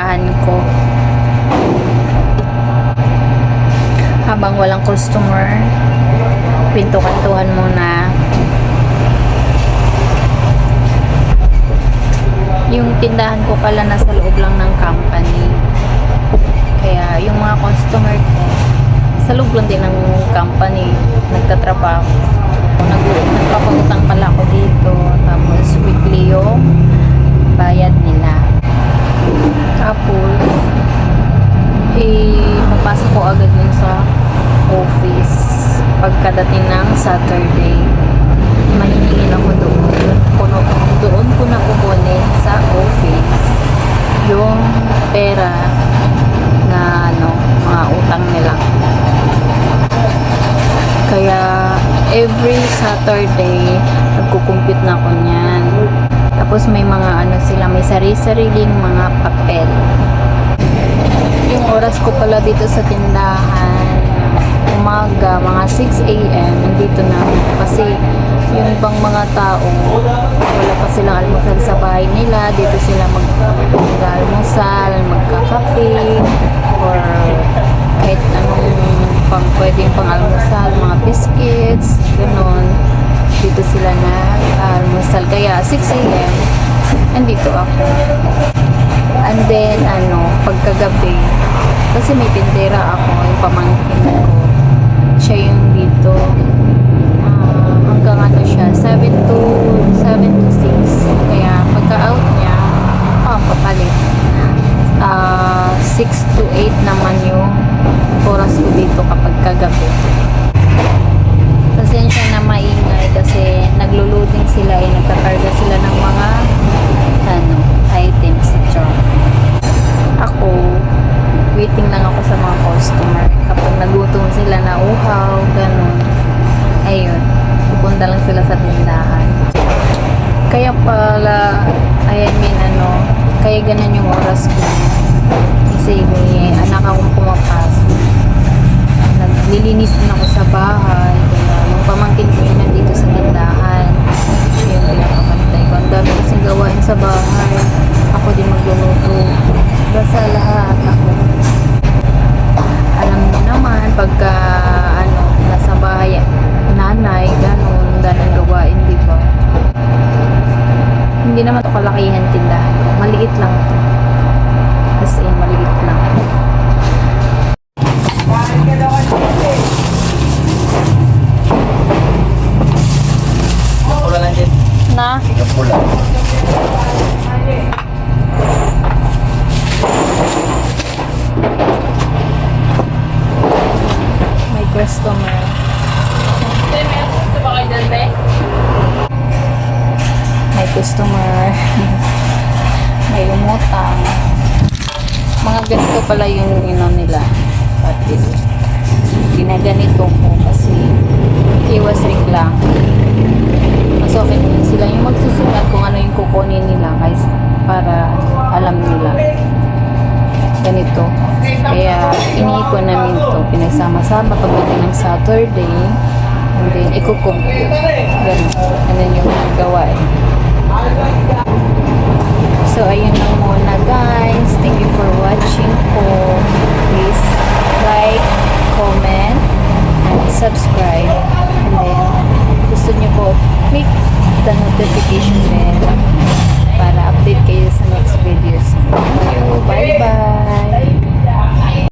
tindahan ko. Habang walang customer, pinto-kantuhan muna. Yung tindahan ko pala nasa loob lang ng company. Kaya yung mga customer ko, sa loob lang din ng company, nagtatrabaho. Nag nagpapangutang pala papasok ko agad yun sa office pagkadating ng Saturday. Mahiningin ako doon. Puno, doon ko na kukunin sa office yung pera na ano, mga utang nila. Kaya every Saturday nagkukumpute na ako niyan. Tapos may mga ano sila, may sarili-sariling mga papel. Yung oras ko pala dito sa tindahan, umaga, mga 6 a.m. nandito na. Kasi yung ibang mga tao, wala pa silang almusal sa bahay nila. Dito sila mag mag-almusal, magkakape, or kahit anong pang pwedeng pang almusal, mga biscuits, ganun. Dito sila na almusal. Kaya 6 a.m. nandito ako. And then, ano, pagkagabi, kasi may tindera ako, yung pamangkin ko. Siya yung dito. ah, hanggang ano siya, 7 to 7 to 6. Kaya pagka-out niya, ah, papalit. Ah, 6 to 8 naman yung oras ko dito kapag kagabi. Pasensya na maingay kasi naglo-loading sila eh, nagkakarga sila ng mga ano, items sa truck. Ako, waiting lang ako sa mga customer. Kapag nagutom sila na uhaw, ganun. Ayun, pupunta lang sila sa tindahan. Kaya pala, I mean ano, kaya ganun yung oras ko. Kasi may anak akong pumapasok. Naglilinis din ako sa bahay. Kaya yung pamangkin ko yun nandito sa tindahan. Siya yung pinapakantay ko. Ang dami kasing gawain sa bahay. Ako din magluluto. Basta lahat ako. Alam niyo naman, pagka ano, nasa bahay, nanay, ganun, daming gawain, di ba? Kalakihan tindahan ko. Maliit lang ito. As in, maliit lang. Pula customer. May umutang. Mga ganito pala yung ino nila. Pati ginaganito ko kasi iwas lang. Mas okay din sila yung magsusulat kung ano yung kukunin nila guys para alam nila ganito. Kaya iniikon namin to pinagsama-sama pagdating ng Saturday and then ikukumpute. Ganun. notification bell para update kayo sa next videos. Thank you. Bye-bye.